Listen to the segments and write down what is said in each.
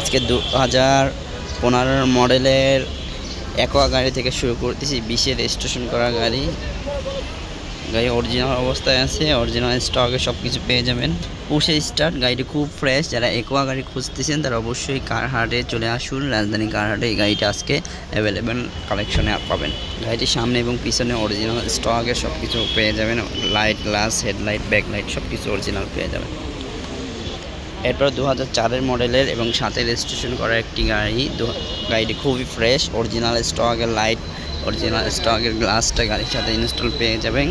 আজকে দু হাজার পনেরোর মডেলের একোয়া গাড়ি থেকে শুরু করতেছি, বিশের রেজিস্ট্রেশন করা গাড়ি। গাড়ি অরিজিনাল অবস্থায় আছে অরিজিনাল স্টকে সব কিছু পেয়ে যাবেন। পুষে স্টার্ট গাড়িটি খুব ফ্রেশ যারা একোয়া গাড়ি খুঁজতেছেন, তারা অবশ্যই কার হাটে চলে আসুন। রাজধানী কার হাটে এই গাড়িটা আজকে অ্যাভেলেবেল কালেকশনে পাবেন। গাড়িটির সামনে এবং পিছনে অরিজিনাল স্টকে সব কিছু পেয়ে যাবেন। লাইট গ্লাস হেডলাইট ব্যাকলাইট সব কিছু অরিজিনাল পেয়ে যাবেন। এরপর দু হাজার চারের মডেলের এবং সাথে রেজিস্ট্রেশন করা একটি গাড়ি গাড়িটি খুবই ফ্রেশ অরিজিনাল স্টকের লাইট অরিজিনাল স্টকের গ্লাসটা গাড়ির সাথে ইনস্টল পেয়ে যাবেন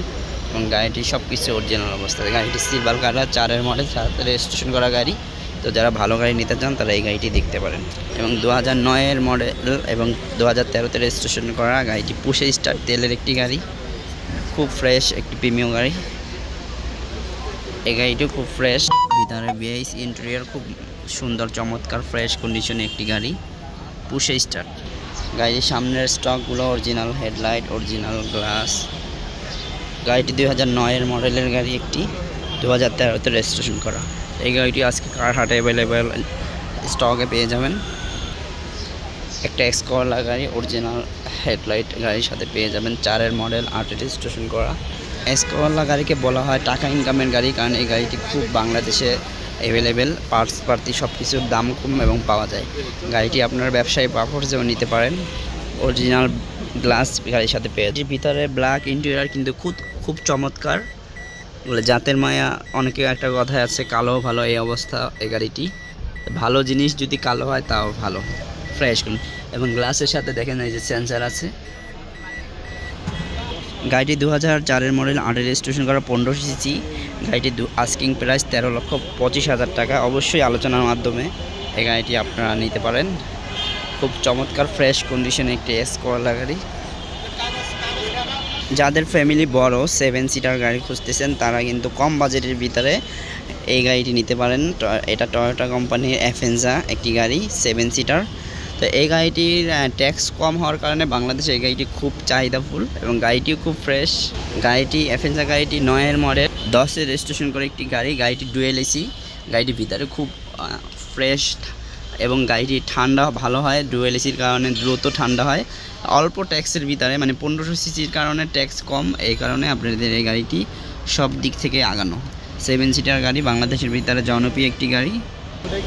এবং গাড়িটি সব কিছু অরিজিনাল অবস্থায়। গাড়িটি সিলভার কালার চারের মডেল সাথে রেজিস্ট্রেশন করা গাড়ি। তো যারা ভালো গাড়ি নিতে চান, তারা এই গাড়িটি দেখতে পারেন। এবং দু হাজার নয়ের মডেল এবং দু হাজার তেরোতে রেজিস্ট্রেশন করা গাড়িটি পুষে স্টার তেলের একটি গাড়ি। খুব ফ্রেশ একটি প্রিমিয়াম গাড়ি। এই গাড়িটিও খুব ফ্রেশ ভিতরে বিআইস ইন্টেরিয়র খুব সুন্দর, চমৎকার ফ্রেশ কন্ডিশনে একটি গাড়ি। পুষে স্টার্ট গাড়ির সামনের স্টকগুলো অরিজিনাল হেডলাইট অরিজিনাল গ্লাস গাড়িটি দুই হাজার নয়ের মডেলের গাড়ি একটি। দু হাজার তেরোতে রেজিস্ট্রেশন করা। এই গাড়িটি আজকে কার হাটে অ্যাভেলেবেল স্টকে পেয়ে যাবেন। একটা এক্সকলা গাড়ি অরিজিনাল হেডলাইট গাড়ির সাথে পেয়ে যাবেন। চারের মডেল আটে রেজিস্ট্রেশন করা। এসকলা গাড়িকে বলা হয় টাকা ইনকামের গাড়ি কারণ এই গাড়িটি খুব বাংলাদেশে অ্যাভেলেবেল পার্টস পার্টি সব কিছুর দাম কম এবং পাওয়া যায়। গাড়িটি আপনার ব্যবসায়ী পারপোজেও নিতে পারেন। অরিজিনাল গ্লাস গাড়ির সাথে পেয়ে ভিতরে ব্ল্যাক ইন্টেরিয়ার কিন্তু খুব খুব চমৎকার। বলে জাতের মায়া অনেকে একটা কথা আছে, কালো ভালো এই অবস্থা এই গাড়িটি। ভালো জিনিস যদি কালো হয় তাও ভালো। ফ্রেশ এবং গ্লাসের সাথে দেখেন এই যে সেন্সার আছে। গাড়িটি দু হাজার চারের মডেল আটের রেজিস্ট্রেশন করা পনেরো সিসি গাড়িটি দু আস্কিং প্রাইস তেরো লক্ষ পঁচিশ হাজার টাকা। অবশ্যই আলোচনার মাধ্যমে এই গাড়িটি আপনারা নিতে পারেন। খুব চমৎকার ফ্রেশ কন্ডিশনে একটি এস করলা গাড়ি। যাদের ফ্যামিলি বড় সেভেন সিটার গাড়ি খুঁজতেছেন, তারা কিন্তু কম বাজেটের ভিতরে এই গাড়িটি নিতে পারেন। এটা টয়োটা কোম্পানির অ্যাফেন্সা একটি গাড়ি সেভেন সিটার তো এই গাড়িটির ট্যাক্স কম হওয়ার কারণে বাংলাদেশে এই গাড়িটি খুব চাহিদাফুল এবং গাড়িটিও খুব ফ্রেশ গাড়িটি অ্যাফেন্সা গাড়িটি নয়ের মডেল দশের রেজিস্ট্রেশন করে একটি গাড়ি, গাড়িটি ডুয়েল এসি গাড়িটির ভিতরে খুব ফ্রেশ এবং গাড়িটি ঠান্ডা ভালো হয় ডুয়েল এসির কারণে দ্রুত ঠান্ডা হয়। অল্প ট্যাক্সের ভিতরে মানে পনেরোশো সিসির কারণে ট্যাক্স কম, এই কারণে আপনাদের এই গাড়িটি সব দিক থেকে আগানো। সেভেন সিটার গাড়ি, বাংলাদেশের ভিতরে জনপ্রিয় একটি গাড়ি।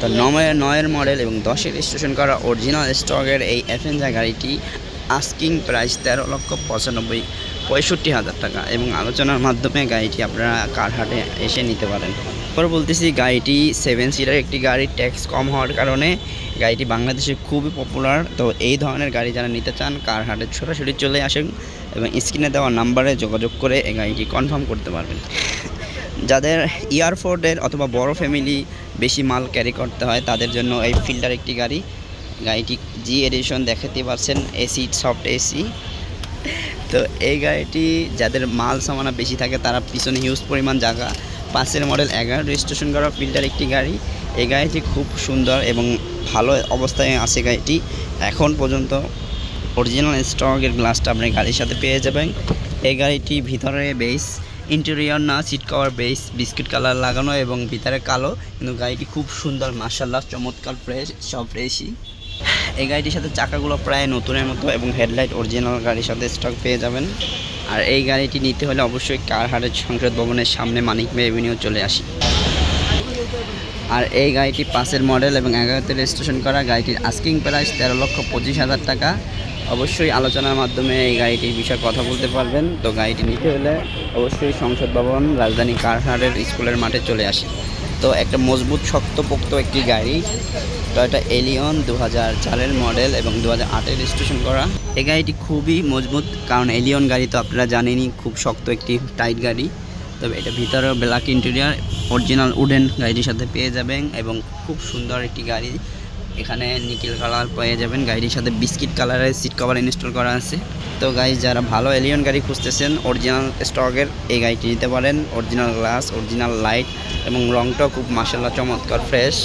তো নয়ের নয়ের মডেল এবং দশের রেজিস্ট্রেশন করা অরিজিনাল স্টকের এই অ্যাফেঞ্জা গাড়িটি আস্কিং প্রাইস তেরো লক্ষ পঁচানব্বই, পঁয়ষট্টি হাজার টাকা এবং আলোচনার মাধ্যমে গাড়িটি আপনারা কারহাটে এসে নিতে পারেন। পরে বলতেছি, গাড়িটি সেভেন সিটার একটি গাড়ির ট্যাক্স কম হওয়ার কারণে গাড়িটি বাংলাদেশে খুবই পপুলার তো এই ধরনের গাড়ি যারা নিতে চান কারহাটে সরাসরি চলে আসেন এবং স্ক্রিনে দেওয়া নাম্বারে যোগাযোগ করে এই গাড়িটি কনফার্ম করতে পারবেন। যাদের এয়ারফোর্টের অথবা বড় ফ্যামিলি বেশি মাল ক্যারি করতে হয়, তাদের জন্য এই ফিল্টার একটি গাড়ি। গাড়িটি জি এডিশন দেখাতে পারছেন এসি সফট এসি তো এই গাড়িটি যাদের মাল সামানা বেশি থাকে, তারা পিছনে হিউজ পরিমাণ জায়গা পাঁচের মডেল এগারো রেজিস্ট্রেশন করা ফিল্টার একটি গাড়ি। এই গাড়িটি খুব সুন্দর এবং ভালো অবস্থায় আছে গাড়িটি। এখন পর্যন্ত অরিজিনাল স্টকের গ্লাসটা আপনি গাড়ির সাথে পেয়ে যাবেন। এই গাড়িটি ভিতরে বেস ইন্টেরিয়র না seat cover base biscuit colour লাগানো এবং ভিতরে কালো। কিন্তু গাড়িটি খুব সুন্দর মার্শাল্লাহ চমৎকার ফ্রেশ সব ফ্রেশই এই গাড়িটির সাথে চাকাগুলো প্রায় নতুনের মতো এবং হেডলাইট অরিজিনাল গাড়ির সাথে স্টক পেয়ে যাবেন। আর এই গাড়িটি নিতে হলে অবশ্যই কার কারহাটের সংসদ ভবনের সামনে মানিক মে এভিনিউ চলে আসি। আর এই গাড়িটি পাঁচের মডেল এবং এগারোতে রেজিস্ট্রেশন করা। গাড়িটির আস্কিং প্রাইস তেরো লক্ষ পঁচিশ হাজার টাকা। অবশ্যই আলোচনার মাধ্যমে এই গাড়িটির বিষয়ে কথা বলতে পারবেন। তো গাড়িটি নিতে হলে অবশ্যই সংসদ ভবন, রাজধানী কারহাটের স্কুলের মাঠে চলে আসে। তো একটা মজবুত, শক্তপোক্ত একটি গাড়ি তো টয়টা এলিয়ন দু হাজার চারের মডেল এবং দু হাজার আটের রেজিস্ট্রেশন করা। এই গাড়িটি খুবই মজবুত, কারণ এলিয়ন গাড়ি তো আপনারা জানেনই, খুব শক্ত একটি টাইট গাড়ি। তবে এটা ভিতরে ব্ল্যাক ইন্টেরিয়ার, অরিজিনাল উডেন গাড়িটির সাথে পেয়ে যাবেন এবং খুব সুন্দর একটি গাড়ি। এখানে নিকেল কালার পেয়ে যাবেন। গাড়ির সাথে বিস্কিট কালারের সিট কভার ইনস্টল করা আছে। তো গাড়ি যারা ভালো এলিয়ন গাড়ি খুঁজতেছেন অরিজিনাল স্টকের এই গাড়িটি নিতে পারেন। অরিজিনাল গ্লাস অরিজিনাল লাইট এবং রংটাও খুব মাসাল্লাহ চমৎকার ফ্রেশ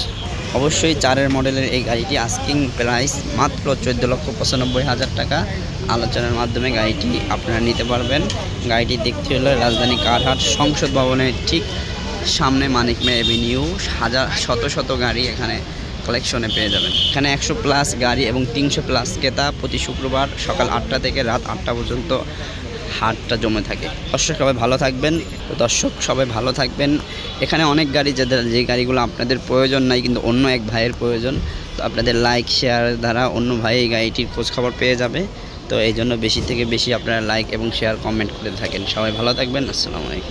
অবশ্যই চারের মডেলের এই গাড়িটি আস্কিং প্রাইস মাত্র চোদ্দ লক্ষ পঁচানব্বই হাজার টাকা। আলোচনার মাধ্যমে গাড়িটি আপনারা নিতে পারবেন। গাড়িটি দেখতে হলে রাজধানী কারহাট সংসদ ভবনের ঠিক সামনে মানিক মে এভিনিউ হাজার, শত শত গাড়ি এখানে কালেকশনে পেয়ে যাবেন। এখানে একশো প্লাস গাড়ি এবং তিনশো প্লাস ক্রেতা প্রতি শুক্রবার সকাল আটটা থেকে রাত আটটা পর্যন্ত হাটটা জমে থাকে। দর্শক সবাই ভালো থাকবেন। তো দর্শক সবাই ভালো থাকবেন। এখানে অনেক গাড়ি যাদের যে গাড়িগুলো আপনাদের প্রয়োজন নাই, কিন্তু অন্য এক ভাইয়ের প্রয়োজন। তো আপনাদের লাইক শেয়ার দ্বারা অন্য ভাই এই গাড়িটির খোঁজ খবর পেয়ে যাবে। তো এই জন্য বেশি থেকে বেশি আপনারা লাইক এবং শেয়ার কমেন্ট করে থাকেন। সবাই ভালো থাকবেন। আসসালামু আলাইকুম।